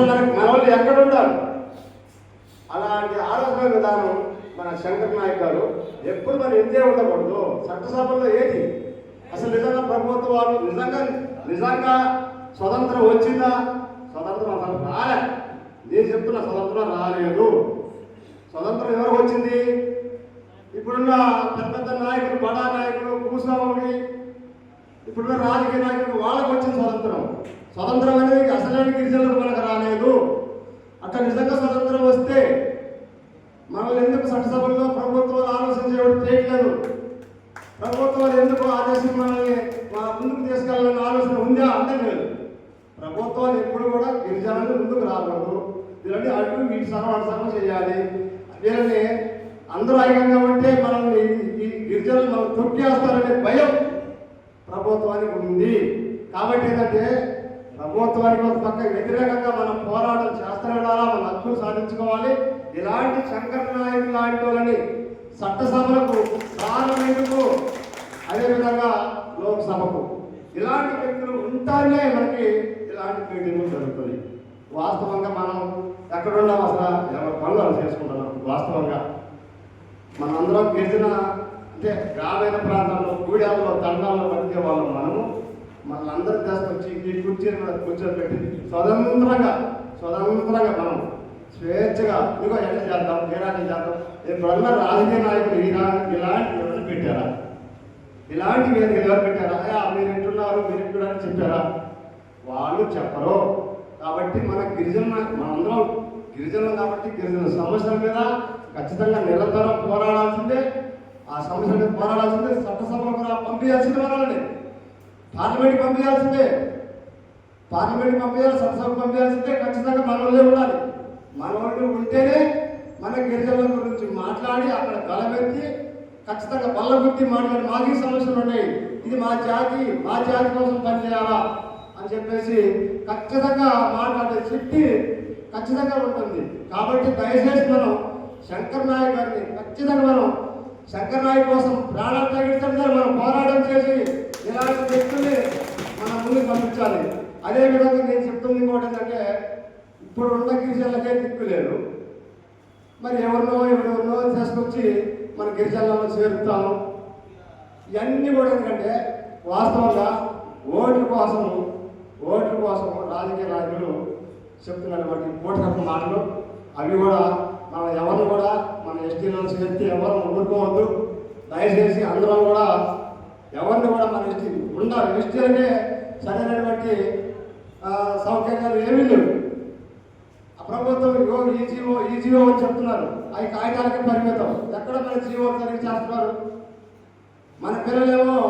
అసలు మనకి మన వాళ్ళు ఎక్కడ ఉండాలి అలాంటి ఆలోచన విధానం మన శంకర్ నాయక్ గారు ఎప్పుడు మనం ఇంతే ఉండకూడదు? చట్టసభల్లో ఏది? అసలు నిజంగా వాళ్ళు నిజంగా నిజంగా స్వతంత్రం వచ్చిందా? స్వతంత్రం అసలు రాలే. నేను చెప్తున్నా స్వతంత్రం రాలేదు. స్వతంత్రం ఎవరికి వచ్చింది? ఇప్పుడున్న పెద్ద పెద్ద నాయకులు బడా నాయకులు భూస్వామి ఇప్పుడున్న రాజకీయ నాయకులు వాళ్ళకు వచ్చింది స్వతంత్రం. స్వతంత్రం అనేది అసలైన గిరిజనులకు మనకు నిజంగా స్వతంత్రం వస్తే మనల్ని ఎందుకు చట్టసభల్లో ప్రభుత్వాలు ఆలోచన చేయడం చేయట్లేదు? ప్రభుత్వాలు ఎందుకు ఆదేశం మనల్ని ముందుకు తీసుకెళ్ళాలన్న ఆలోచన ఉందా అంతే లేదు. ప్రభుత్వాలు ఎప్పుడు కూడా గిరిజనులు ముందుకు రాకూడదు. వీళ్ళని అటు వీటి సగం సగం చేయాలి. వీళ్ళని అందరూ ఐక్యంగా ఉంటే మనల్ని ఈ గిరిజనులు మనం తొక్కేస్తారనే భయం ప్రభుత్వానికి ఉంది. కాబట్టి ఏంటంటే ప్రభుత్వానికి ఒక పక్క వ్యతిరేకంగా మనం పోరాటం చేస్తూనే సాధించుకోవాలి. ఇలాంటి శంకర నాయకులు లాంటి వాళ్ళని చట్టసభలకు పార్లమెంటుకు అదేవిధంగా లోక్సభకు. ఇలాంటి వ్యక్తులు ఉంటానే మనకి. ఇలాంటి మీటింగ్లు జరుగుతుంది. వాస్తవంగా మనం ఎక్కడున్నాం అసలు? ఎవరి పనులు అలా చేసుకుంటున్నాం. వాస్తవంగా మనందరం గిరిజన అంటే గ్రామీణ ప్రాంతాల్లో కూడాల్లో తండాల్లో బతికే వాళ్ళం మనము. మనందరూ తీసుకొచ్చి ఈ కుర్చీని మీద కూర్చోబెట్టి స్వతంత్రంగా స్వతంత్రంగా మనం స్వేచ్ఛగా ఇదిగో ఎట్లా చేద్దాం? తీరాన్ని చేద్దాం? ఎప్పుడన్నా రాజకీయ నాయకులు ఇలా ఇలాంటి ఎవరు పెట్టారా? ఇలాంటి వేదికలు ఎవరు పెట్టారా? అయ్యా మీరు ఎట్టున్నారు మీరు ఎట్టున్నారు చెప్పారా? వాళ్ళు చెప్పరు. కాబట్టి మన గిరిజన మనందరం గిరిజనం కాబట్టి గిరిజన సమస్యల మీద ఖచ్చితంగా నిరంతరం పోరాడాల్సిందే. ఆ సమస్యల మీద పోరాడాల్సిందే. చట్టసభలో కూడా పంపించాల్సిందే మనల్ని. పార్లమెంట్ పంపించాల్సిందే. పార్లమెంట్ పంపించాలి చట్టసభకు పంపించాల్సిందే. ఖచ్చితంగా మనల్నే ఉండాలి. మన ఉంటేనే మన గిరిజనుల గురించి మాట్లాడి అక్కడ గలమెత్తి ఖచ్చితంగా బల్లగుద్ది మాట్లాడి మాకు సమస్యలు ఉన్నాయి. ఇది మా జాతి మా జాతి కోసం పనిచేయాలా అని చెప్పేసి ఖచ్చితంగా మాట్లాడే శక్తి ఖచ్చితంగా ఉంటుంది. కాబట్టి దయచేసి మనం శంకర్ నాయక్ గారిని ఖచ్చితంగా మనం శంకర్ నాయక్ కోసం ప్రాణాలు తగ్గించడం మనం పోరాటం చేసి ఇలాంటి వ్యక్తుల్ని మనం ముందుకు పంపించాలి. అదేవిధంగా నేను చెప్తుంది ఇంకోటి ఏంటంటే ఇప్పుడు ఉన్న గిరిజనులకే దిక్కు లేదు మరి ఎవరినో ఎవరెవరినో తీసుకొచ్చి మన గిరిజనులను చేరుతాము ఇవన్నీ కూడా ఎందుకంటే వాస్తవంగా ఓట్ల కోసం ఓట్ల కోసం రాజకీయ నాయకులు చెప్తున్నటువంటి ఓటు మాటలు. అవి కూడా మనం ఎవరిని కూడా మన ఎస్టీలో చేర్చి ఎవరు ఊరుకోవద్దు దయచేసి అందరం కూడా ఎవరిని కూడా మన ఎస్టీ ఉండాలి. ఎస్టీ అంటే సరైనటువంటి సౌకర్యాలు ఏమీ లేవు. ప్రభుత్వం ఇగో ఈ జీవో ఈ జీవో అని చెప్తున్నారు. అవి కాగితాలకి పరిమితం. ఎక్కడ మన జీవో సరిగ్గా చేస్తున్నారు మన పిల్లలేమో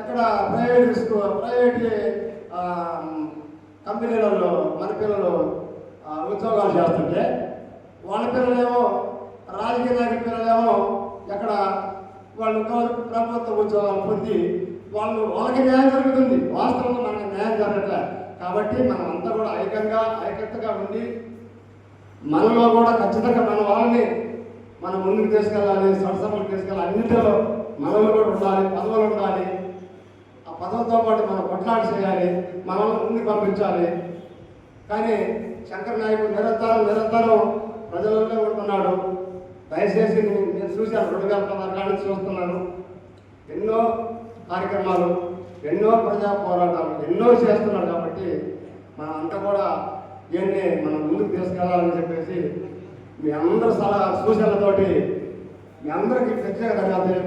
ఎక్కడ ప్రైవేట్ స్కూల్ ప్రైవేట్ కంపెనీలలో మన పిల్లలు ఉద్యోగాలు చేస్తుంటే వాళ్ళ పిల్లలేమో రాజకీయ నాయకుల పిల్లలేమో ఎక్కడ వాళ్ళు ప్రభుత్వ ఉద్యోగాలు పొంది వాళ్ళు వాళ్ళకి న్యాయం జరుగుతుంది. వాస్తవంలో మనకి న్యాయం జరగట్లే. కాబట్టి మనమంతా కూడా ఐక్యంగా ఐక్యతగా ఉండి మనలో కూడా ఖచ్చితంగా మన వాళ్ళని మనం ముందుకు తీసుకెళ్ళాలి సరసములకు తీసుకెళ్ళాలి అన్నింటిలో మనలో కూడా ఉండాలి పదవులు ఉండాలి. ఆ పదవులతో పాటు మనం కొట్లాట చేయాలి మనల్ని ముందుకు పంపించాలి. కానీ శంకర్ నాయకుడు నిరంతరం నిరంతరం ప్రజలలో ఉంటున్నాడు. దయచేసి నేను చూశాను రెండు వేల పదహారు చూస్తున్నాను. ఎన్నో కార్యక్రమాలు ఎన్నో ప్రజా పోరాటాలు ఎన్నో చేస్తున్నాడు కాబట్టి మనం అంతా కూడా దీన్ని మనం ముందుకు తీసుకెళ్ళాలని చెప్పేసి మీ అందరి సలహా సూచనలతోటి మీ అందరికీ ప్రత్యేక ధన్యవాదాలు